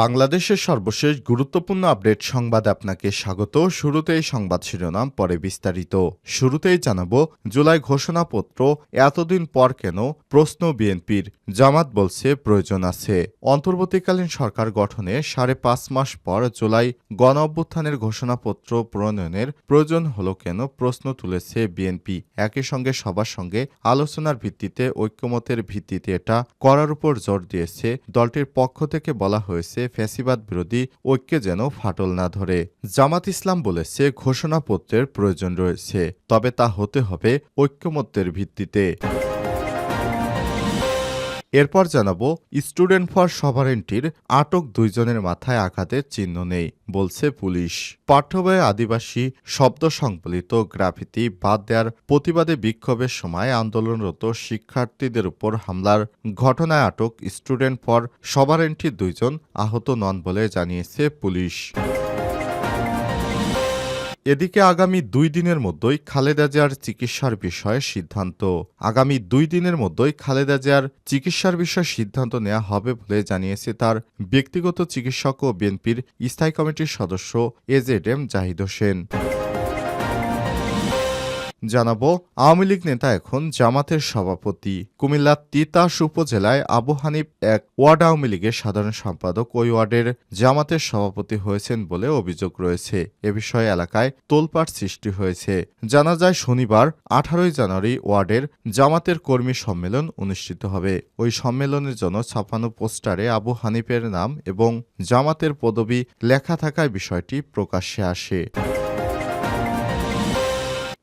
বাংলাদেশের সর্বশেষ গুরুত্বপূর্ণ আপডেট সংবাদ আপনাকে স্বাগত। শুরুতেই সংবাদ শিরোনাম, পরে বিস্তারিত। শুরুতেই জানাব, জুলাই ঘোষণাপত্র, এতদিন পর কেন প্রশ্ন বিএনপির? জামাত বলছে প্রয়োজন আছে। অন্তর্বর্তীকালীন সরকার গঠনে সাড়ে পাঁচ মাস পর জুলাই গণ অভ্যুত্থানের ঘোষণাপত্র প্রণয়নের প্রয়োজন হলো কেন প্রশ্ন তুলেছে বিএনপি। একই সঙ্গে সবার সঙ্গে আলোচনার ভিত্তিতে, ঐক্যমতের ভিত্তিতে এটা করার উপর জোর দিয়েছে। দলটির পক্ষ থেকে বলা হয়েছে ফ্যাসিবাদ বিরোধী ঐক্য যেন ফাটল না ধরে। জামাত ইসলাম বলেছে, ঘোষণাপত্রের প্রয়োজন রয়েছে, তবে তা হতে হবে ঐক্যমত্যের ভিত্তিতে। এরপর জানাব, স্টুডেন্ট ফর সভারেন্টির আটক দুইজনের মাথায় আঘাতের চিহ্ন নেই, বলছে পুলিশ। পাঠ্যবয়ে আদিবাসী শব্দ সংবলিত গ্রাফিতি বাদ দেওয়ার প্রতিবাদে বিক্ষোভের সময় আন্দোলনরত শিক্ষার্থীদের উপর হামলার ঘটনায় আটক স্টুডেন্ট ফর সভারেন্টির দুইজন আহত নন বলে জানিয়েছে পুলিশ। এদিকে আগামী দুই দিনের মধ্যেই খালেদা জিয়ার চিকিৎসার বিষয়ে সিদ্ধান্ত। আগামী দুই দিনের মধ্যেই খালেদা জিয়ার চিকিৎসার বিষয়ে সিদ্ধান্ত নেওয়া হবে বলে জানিয়েছে তার ব্যক্তিগত চিকিৎসক ও বিএনপির স্থায়ী কমিটির সদস্য এজেড এম জাহিদ হোসেন। জানাব, আওয়ামী লীগ নেতা এখন জামাতের সভাপতি। কুমিল্লার তিতাস উপজেলায় আবু হানিফ এক ওয়ার্ড আওয়ামী লীগের সাধারণ সম্পাদক ওই ওয়ার্ডের জামাতের সভাপতি হয়েছেন বলে অভিযোগ রয়েছে। এ বিষয়ে এলাকায় তোলপাড় সৃষ্টি হয়েছে। জানা যায়, শনিবার, আঠারোই জানুয়ারি ওয়ার্ডের জামাতের কর্মী সম্মেলন অনুষ্ঠিত হবে। ওই সম্মেলনের জন্য ছাপানো পোস্টারে আবু হানিফের নাম এবং জামাতের পদবি লেখা থাকায় বিষয়টি প্রকাশ্যে আসে।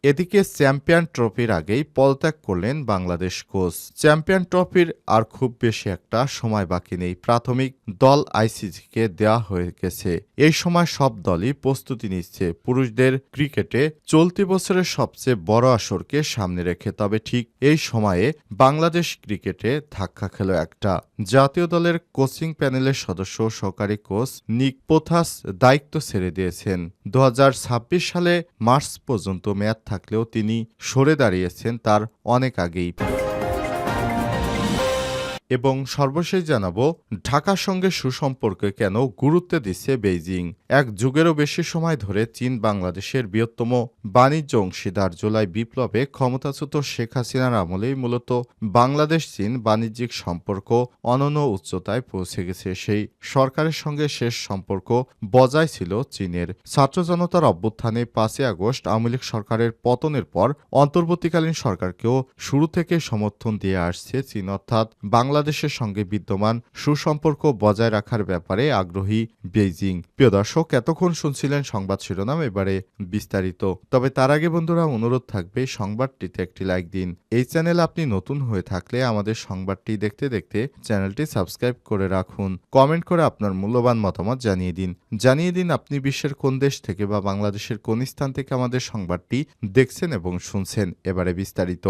এদিকে চ্যাম্পিয়ন ট্রফির আগেই পদত্যাগ করলেন বাংলাদেশ কোচ। চ্যাম্পিয়ন ট্রফির আর খুব বেশি একটা সময় বাকি নেই। প্রাথমিক দল আইসিসিকে দেওয়া হয়ে গেছে। এই সময় সব দলই প্রস্তুতি নিচ্ছে। পুরুষদের ক্রিকেটে চলতি বছরের সবচেয়ে বড় আসরকে সামনে রেখে, তবে ঠিক এই সময়ে বাংলাদেশ ক্রিকেটে ধাক্কা খেল একটা। জাতীয় দলের কোচিং প্যানেলের সদস্য সহকারী কোচ নিক পোথাস দায়িত্ব ছেড়ে দিয়েছেন। দু হাজার ছাব্বিশ সালে মার্চ পর্যন্ত মেয়াদ থাকলেও তিনি সরে দাঁড়িয়েছেন তার অনেক আগেই। এবং সর্বশেষ জানাব, ঢাকার সঙ্গে সুসম্পর্কে কেন গুরুত্ব দিচ্ছে বেইজিং? এক যুগেরও বেশি সময় ধরে চীন বাংলাদেশের বৃহত্তম বাণিজ্য অংশীদার জুলাই বিপ্লবে ক্ষমতাচ্যুত শেখ হাসিনার আমলেই মূলত বাংলাদেশ চীন বাণিজ্যিক সম্পর্ক অনন্য উচ্চতায় পৌঁছে গেছে। সেই সরকারের সঙ্গে শেষ সম্পর্ক বজায় ছিল চীনের। ছাত্র জনতার অভ্যুত্থানে পাঁচই আগস্ট আওয়ামী লীগ সরকারের পতনের পর অন্তর্বর্তীকালীন সরকারকেও শুরু থেকে সমর্থন দিয়ে আসছে চীন, অর্থাৎ বাংলাদেশের সঙ্গে বিদ্যমান সুসম্পর্ক বজায় রাখার ব্যাপারে আগ্রহী বেইজিং। প্রিয় দর্শক, এতক্ষণ শুনছিলেন সংবাদ শিরোনাম, এবারে বিস্তারিত। তবে তার আগে বন্ধুরা, অনুরোধ থাকবে, সংবাদটিতে একটি লাইক দিন। এই চ্যানেল আপনি নতুন হয়ে থাকলে আমাদের সংবাদটি দেখতে দেখতে চ্যানেলটি সাবস্ক্রাইব করে রাখুন। কমেন্ট করে আপনার মূল্যবান মতামত জানিয়ে দিন। জানিয়ে দিন আপনি বিশ্বের কোন দেশ থেকে বা বাংলাদেশের কোন স্থান থেকে আমাদের সংবাদটি দেখছেন এবং শুনছেন। এবারে বিস্তারিত।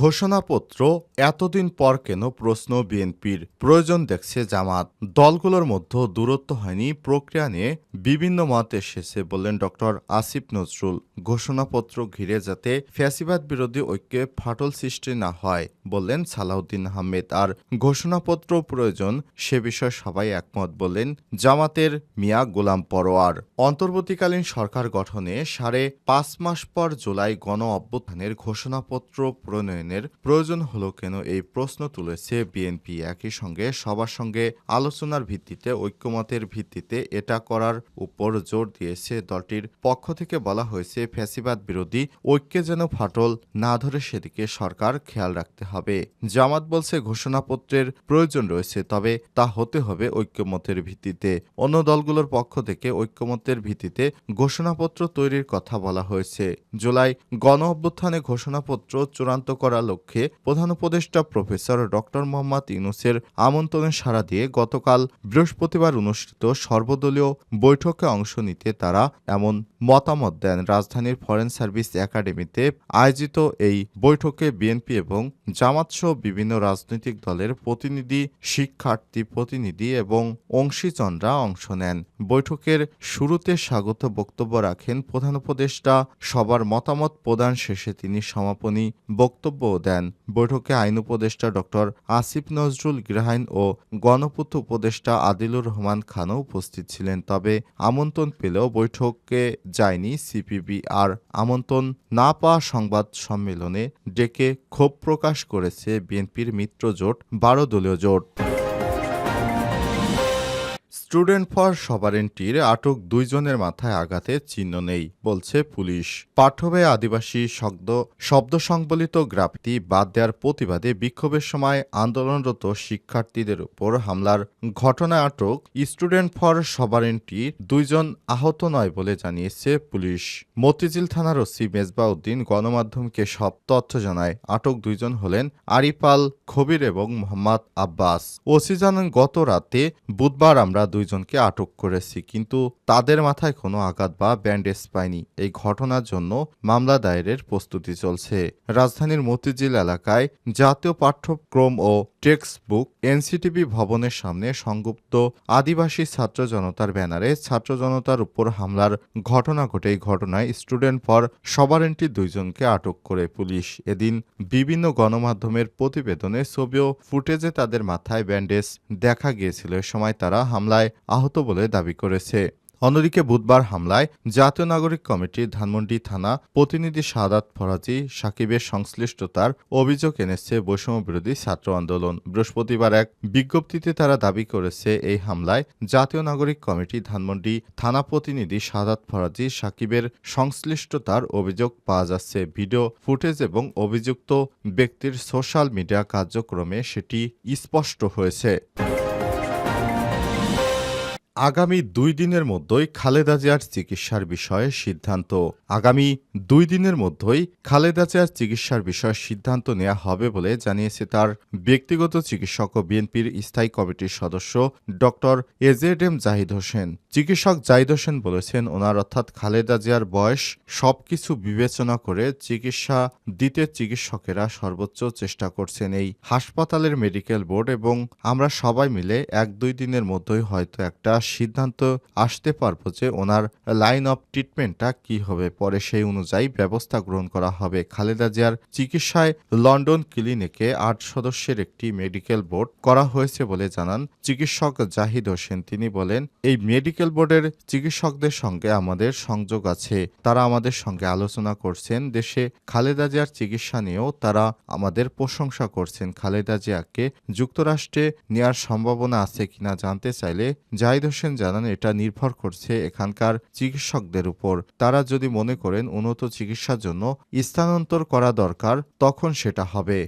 ঘোষণাপত্র এতদিন পর কেন প্রশ্ন বিএনপির? প্রয়োজন দেখছে জামাত। দলগুলোর মধ্যে দূরত্ব হয়নি, প্রক্রিয়া নিয়ে বিভিন্ন মত এসেছে বললেন ডক্টর আসিফ নজরুল। ঘোষণাপত্র ঘিরে যাতে ফ্যাসিবাদ বিরোধী ঐক্যে ফাটল সৃষ্টি না হয় বললেন সালাউদ্দিন আহমেদ। আর ঘোষণাপত্র প্রয়োজন সে বিষয়ে সবাই একমত বললেন জামাতের মিয়া গোলাম পরোয়ার। অন্তর্বর্তীকালীন সরকার গঠনে সাড়ে পাঁচ মাস পর জুলাই গণ অভ্যুত্থানের ঘোষণাপত্র প্রণয়নের প্রয়োজন হলো কেন এই প্রশ্ন তুলেছে বিএনপি একই সঙ্গে, সবার সঙ্গে আলোচনার ভিত্তিতে, ঐক্যমতের ভিত্তিতে এটা করার উপর জোর দিয়েছে দলটির পক্ষ থেকে বলা হয়েছে, ফ্যাসিবাদ বিরোধী ঐক্যে যেন ফাটল না ধরে সেদিকে সরকার খেয়াল রাখতে হবে। জামাত বলছে ঘোষণাপত্রের প্রয়োজন রয়েছে, তবে তা হতে হবে ঐক্যমতের ভিত্তিতে। অন্য দলগুলোর পক্ষ থেকে ঐক্যমতের ভিত্তিতে ঘোষণাপত্র তৈরির কথা বলা হয়েছে। জুলাই গণ অভ্যুত্থানে ঘোষণাপত্র চূড়ান্ত করার করার লক্ষ্যে প্রধান উপদেষ্টা প্রফেসর ডক্টর মোহাম্মদ ইউনুসের আমন্ত্রণে সাড়া দিয়ে গতকাল বৃহস্পতিবার অনুষ্ঠিত সর্বদলীয় বৈঠকে অংশ নিতে তারা এমন মতামত দেন। রাজধানীর ফরেন সার্ভিস একাডেমিতে আয়োজিত এই বৈঠকে বিএনপি এবং জামাতসহ বিভিন্ন রাজনৈতিক দলের প্রতিনিধি, শিক্ষার্থী প্রতিনিধি এবং অংশীজনরা অংশ নেন। বৈঠকের শুরুতে স্বাগত বক্তব্য রাখেন প্রধান উপদেষ্টা। সবার মতামত প্রদান শেষে তিনি সমাপনী বক্তব্যও দেন। বৈঠকে আইন উপদেষ্টা ডক্টর আসিফ নজরুল গ্রাহাইন ও গণপূর্ত উপদেষ্টা আদিলুর রহমান খানও উপস্থিত ছিলেন, তবে আমন্ত্রণ পেলেও বৈঠকে যায়নি সিপিবি আর আমন্ত্রণ না পাওয়া সংবাদ সম্মেলনে ডেকে ক্ষোভ প্রকাশ করেছে বিএনপির মিত্র জোট বারো দলীয় জোট। স্টুডেন্ট ফর সবারেন্টির আটক দুইজনের মাথায় আঘাতের চিহ্ন নেই, বলছে পুলিশ। পাঠবে আদিবাসী শব্দ শব্দ সংবলিত গ্রাফটি বাদ দেওয়ার প্রতিবাদে বিক্ষোভের সময় আন্দোলনরত শিক্ষার্থীদের উপর হামলার ঘটনায় আটক স্টুডেন্ট ফর সবারেন্টির দুইজন আহত নয় বলে জানিয়েছে পুলিশ। মতিঝিল থানার ওসি মেজবা উদ্দিন গণমাধ্যমকে সব তথ্য জানায়, আটক দুইজন হলেন আরিপাল খবির এবং মোহাম্মদ আব্বাস। ওসি জানান, গত রাতে বুধবার আমরা দুইজনকে আটক করেছি, কিন্তু তাদের মাথায় কোনো আঘাত বা ব্যান্ডেজ পায়নি এই ঘটনার জন্য মামলা দায়েরের প্রস্তুতি চলছে। রাজধানীর মতিঝিল এলাকায় জাতীয় পাঠ্যক্রম ও টেক্সট বুক এনসিটিভি ভবনের সামনে সংগুপ্ত আদিবাসী ছাত্র জনতার ব্যানারে ছাত্র জনতার উপর হামলার ঘটনা ঘটে। এই ঘটনায় স্টুডেন্ট ফর সবারেন্টি দুইজনকে আটক করে পুলিশ। এদিন বিভিন্ন গণমাধ্যমের প্রতিবেদনে ছবি ও ফুটেজে তাদের মাথায় ব্যান্ডেজ দেখা গিয়েছিল। সময় তারা হামলায় আহত বলে দাবি করেছে। অন্যদিকে বুধবার হামলায় জাতীয় নাগরিক কমিটির ধানমন্ডি থানা প্রতিনিধি সাদাত ফরাজি, সাকিবের সংশ্লিষ্টতার অভিযোগ এনেছে বৈষম্য বিরোধী ছাত্র আন্দোলন। বৃহস্পতিবার এক বিজ্ঞপ্তিতে তারা দাবি করেছে, এই হামলায় জাতীয় নাগরিক কমিটি ধানমন্ডি থানা প্রতিনিধি সাদাত ফরাজি, সাকিবের সংশ্লিষ্টতার অভিযোগ পাওয়া যাচ্ছে। ভিডিও ফুটেজ এবং অভিযুক্ত ব্যক্তির সোশ্যাল মিডিয়া কার্যক্রমে সেটি স্পষ্ট হয়েছে। আগামী দুই দিনের মধ্যেই খালেদা জিয়ার চিকিৎসার বিষয়ে সিদ্ধান্ত। আগামী দুই দিনের মধ্যেই খালেদা জিয়ার চিকিৎসার বিষয়ে সিদ্ধান্ত নেওয়া হবে বলে জানিয়েছে তার ব্যক্তিগত চিকিৎসক ও বিএনপির স্থায়ী কমিটির সদস্য doctor A Z M Zahid Hossain. চিকিৎসক জাহিদ হোসেন বলেছেন, ওনার অর্থাৎ খালেদা জিয়ার বয়স সবকিছু বিবেচনা করে চিকিৎসা দিতে চিকিৎসকেরা সর্বোচ্চ চেষ্টা করছেন এই হাসপাতালের মেডিকেল বোর্ড এবং আমরা সবাই মিলে এক দুই দিনের মধ্যেই হয়তো একটা সিদ্ধান্ত আসতে পারব যে ওনার লাইন অফ ট্রিটমেন্টটা কি হবে। পরে সেই অনুযায়ী ব্যবস্থা গ্রহণ করা হবে। খালেদা জিয়ার চিকিৎসায় লন্ডন ক্লিনিকে আট সদস্যের একটি মেডিকেল বোর্ড করা হয়েছে বলে জানান চিকিৎসক জাহিদ হোসেন। তিনি বলেন, এই মেডিকেল বোর্ডের চিকিৎসকদের সঙ্গে আমাদের সংযোগ আছে। তারা আমাদের সঙ্গে আলোচনা করছেন। দেশে খালেদা জিয়ার চিকিৎসা নিয়েও তারা আমাদের প্রশংসা করছেন। খালেদা জিয়াকে যুক্তরাষ্ট্রে নেওয়ার সম্ভাবনা আছে কিনা জানতে চাইলে জাহিদ হোসেন জানান, এটা নির্ভর করছে এখানকার চিকিৎসকদের উপর। তারা যদি মনে করেন, উন্নত চিকিৎসার জন্য স্থানান্তর করা দরকার, তখন সেটা হবে।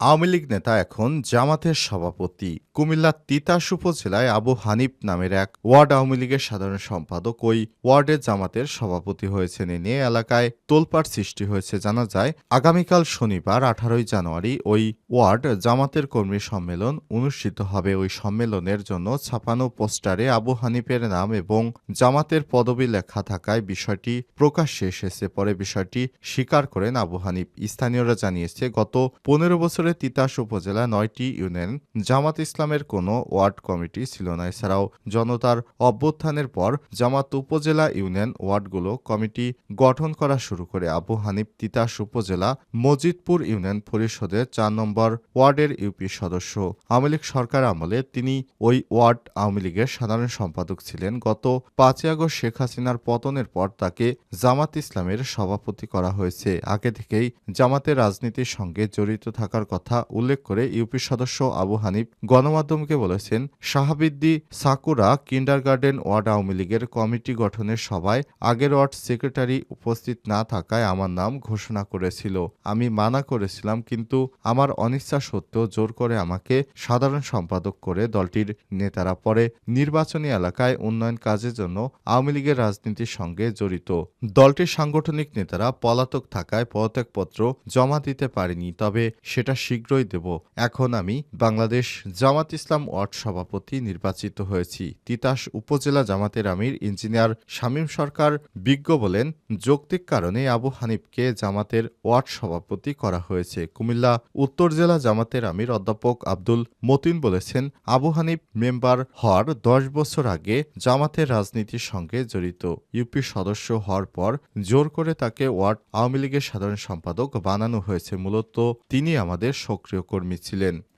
আওয়ামী লীগ নেতা এখন জামাতের সভাপতি। কুমিল্লার তিতাস উপজেলায় আবু হানিফ নামের এক ওয়ার্ড আওয়ামী লীগের সাধারণ সম্পাদক ওই ওয়ার্ডের জামাতের সভাপতি হয়েছেন। এ নিয়ে এলাকায় তোলপাড় সৃষ্টি হয়েছে। জানা যায়, আগামীকাল শনিবার, আঠারোই জানুয়ারি ওই ওয়ার্ড জামাতের কর্মী সম্মেলন অনুষ্ঠিত হবে। ওই সম্মেলনের জন্য ছাপানো পোস্টারে আবু হানিফের নাম এবং জামাতের পদবি লেখা থাকায় বিষয়টি প্রকাশ্যে এসেছে। পরে বিষয়টি স্বীকার করেন আবু হানিফ। স্থানীয়রা জানিয়েছে, গত পনেরো বছরে তিতাস উপজেলা নয়টি ইউনিয়ন জামাত ইসলামের কোনো ওয়ার্ড কমিটি ছিল না। এছাড়াও জনতার অভ্যুত্থানের পর জামাত উপজেলা ইউনিয়ন ওয়ার্ডগুলো কমিটি গঠন করা শুরু করে। আবু হানিফ তিতাস উপজেলা মজিদপুর ইউনিয়ন পরিষদের চার নম্বর ওয়ার্ডের ইউপি সদস্য। আওয়ামী লীগ সরকার আমলে তিনি ওই ওয়ার্ড আওয়ামী লীগের সাধারণ সম্পাদক ছিলেন। গত পাঁচই আগস্ট শেখ হাসিনার পতনের পর তাকে জামাত ইসলামের সভাপতি করা হয়েছে। আগে থেকেই জামাতের রাজনীতির সঙ্গে জড়িত থাকার কথা কথা উল্লেখ করে ইউপি সদস্য আবু হানিফ গণমাধ্যমকে বলেছেন শাহাবিদ্দি সাকুরা কিন্ডারগার্ডেন ওয়ার্ড আওয়ামী লীগের কমিটি গঠনের সভায় আগের ওয়ার্ড সেক্রেটারি উপস্থিত না থাকায় আমার নাম ঘোষণা করেছিল। আমি মানা করেছিলাম, কিন্তু আমার অনিচ্ছা সত্ত্বেও জোর করে আমাকে সাধারণ সম্পাদক করে দলটির নেতারা পরে নির্বাচনী এলাকায় উন্নয়ন কাজের জন্য আওয়ামী লীগের রাজনীতির সঙ্গে জড়িত। দলটির সাংগঠনিক নেতারা পলাতক থাকায় পদত্যাগপত্র জমা দিতে পারেনি, তবে সেটা শীঘ্রই দেব। এখন আমি বাংলাদেশ জামাত ইসলাম ওয়ার্ড সভাপতি নির্বাচিত হয়েছি। তিতাস উপজেলা জামাতের আমির ইঞ্জিনিয়ার শামীম সরকার বিজ্ঞ বলেন, যৌক্তিক কারণে আবু হানিফকে জামাতের ওয়ার্ড সভাপতি করা হয়েছে। কুমিল্লা উত্তর জেলা জামাতের আমির অধ্যাপক আব্দুল মতিন বলেছেন, আবু হানিফ মেম্বার হওয়ার দশ বছর আগে জামাতের রাজনীতির সঙ্গে জড়িত। ইউপি সদস্য হওয়ার পর জোর করে তাকে ওয়ার্ড আওয়ামী লীগের সাধারণ সম্পাদক বানানো হয়েছে। মূলত তিনি আমাদের সক্রিয় কর্মী ছিলেন।